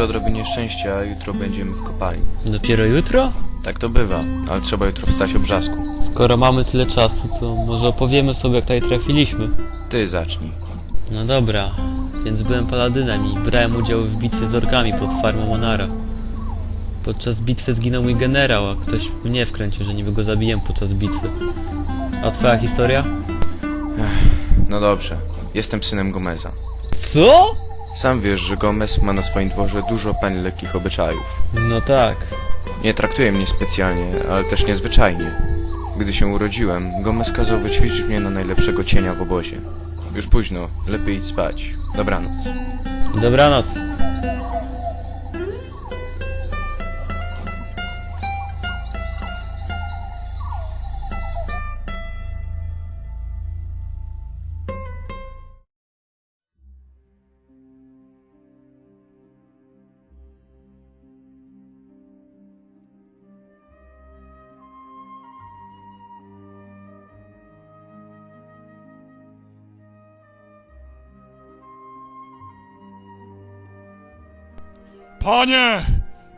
przy odrobinie szczęścia jutro będziemy w kopalni. Dopiero jutro? Tak to bywa, ale trzeba jutro wstać o brzasku. Skoro mamy tyle czasu, to może opowiemy sobie jak tutaj trafiliśmy. Ty zacznij. No dobra, więc byłem paladynem i brałem udział w bitwie z orkami pod farmą Monara. Podczas bitwy zginął mój generał, a ktoś mnie wkręcił, że niby go zabiję podczas bitwy. A twoja historia? No dobrze, jestem synem Gomeza. Co? Sam wiesz, że Gomez ma na swoim dworze dużo pań lekkich obyczajów. No tak. Nie traktuje mnie specjalnie, ale też niezwyczajnie. Gdy się urodziłem, Gomez kazał wyćwiczyć mnie na najlepszego cienia w obozie. Już późno, lepiej idź spać. Dobranoc. Dobranoc. Panie!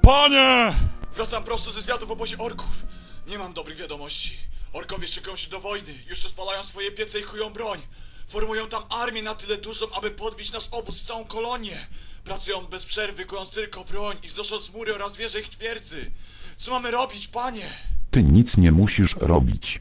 Panie! Wracam prosto ze zwiadu w obozie orków. Nie mam dobrych wiadomości. Orkowie szykują się do wojny. Już rozpalają swoje piece i chują broń. Formują tam armię na tyle dużą, aby podbić nasz obóz i całą kolonię. Pracują bez przerwy, kojąc tylko broń i wznosząc mury oraz wieże ich twierdzy. Co mamy robić, panie? Ty nic nie musisz robić.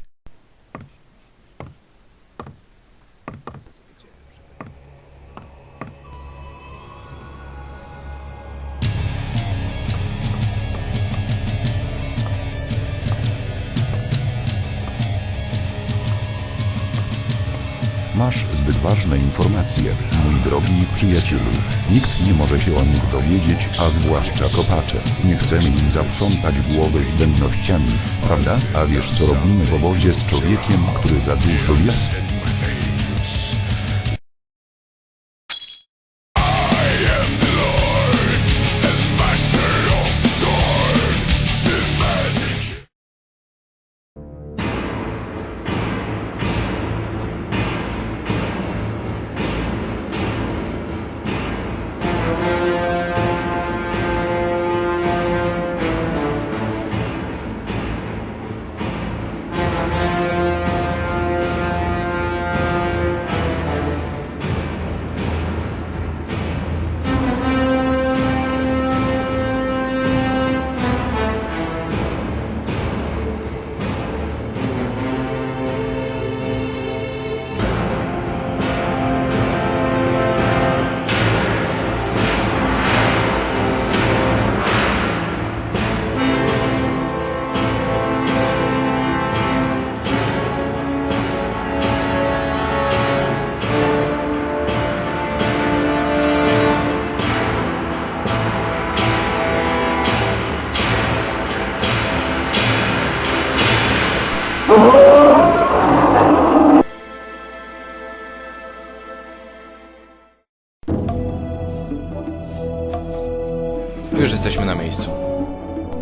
Masz zbyt ważne informacje, mój drogi przyjacielu. Nikt nie może się o nich dowiedzieć, a zwłaszcza kopacze. Nie chcemy im zaprzątać głowy zbędnościami, prawda? A wiesz co robimy w obozie z człowiekiem, który za dużo wie?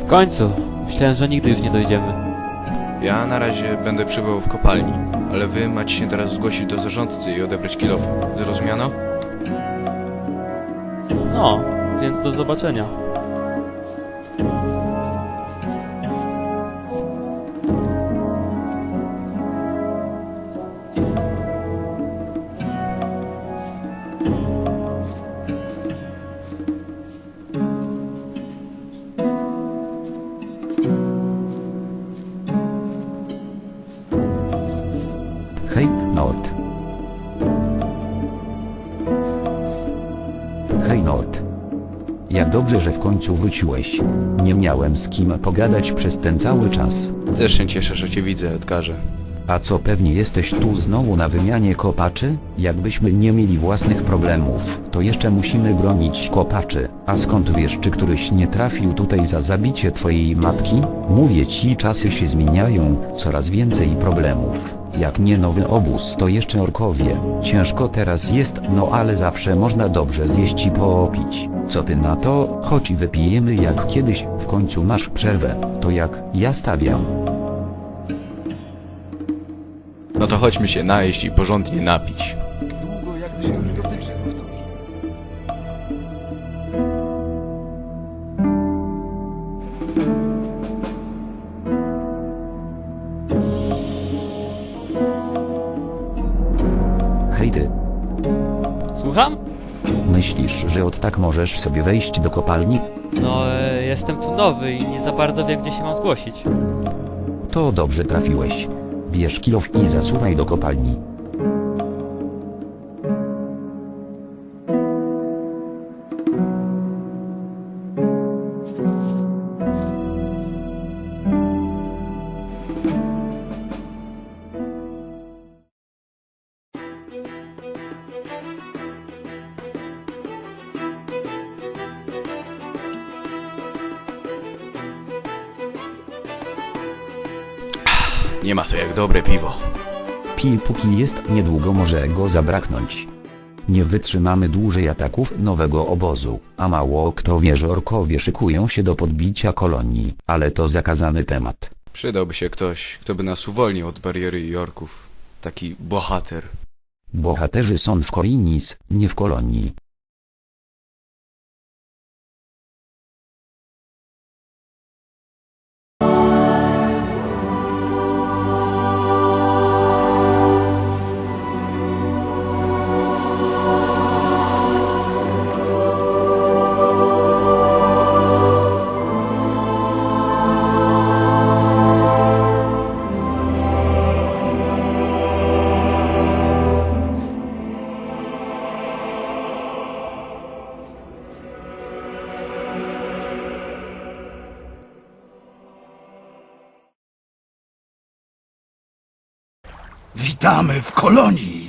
W końcu. Myślałem, że nigdy już nie dojdziemy. Ja na razie będę przybywał w kopalni, ale wy macie się teraz zgłosić do zarządcy i odebrać kilof. Zrozumiano? No, więc do zobaczenia. Hej, Nord. Hej, Nord. Jak dobrze, że w końcu wróciłeś. Nie miałem z kim pogadać przez ten cały czas. Też się cieszę, że cię widzę, Edgarze. A co pewnie jesteś tu znowu na wymianie kopaczy? Jakbyśmy nie mieli własnych problemów, to jeszcze musimy bronić kopaczy. A skąd wiesz, czy któryś nie trafił tutaj za zabicie twojej matki? Mówię ci, czasy się zmieniają, coraz więcej problemów. Jak nie nowy obóz, to jeszcze orkowie. Ciężko teraz jest, no ale zawsze można dobrze zjeść i poopić. Co ty na to? Chodź i wypijemy jak kiedyś, w końcu masz przerwę. To jak ja stawiam. No to chodźmy się najeść i porządnie napić. Słucham? Myślisz, że od tak możesz sobie wejść do kopalni? No, e, jestem tu nowy i nie za bardzo wiem, gdzie się mam zgłosić. To dobrze trafiłeś. Bierz kilof i zasuwaj do kopalni. Nie ma to jak dobre piwo. Pij póki jest, niedługo może go zabraknąć. Nie wytrzymamy dłużej ataków nowego obozu, a mało kto wie, że orkowie szykują się do podbicia kolonii, ale to zakazany temat. Przydałby się ktoś, kto by nas uwolnił od bariery i orków. Taki bohater. Bohaterzy są w Korinis, nie w kolonii. Witamy w kolonii.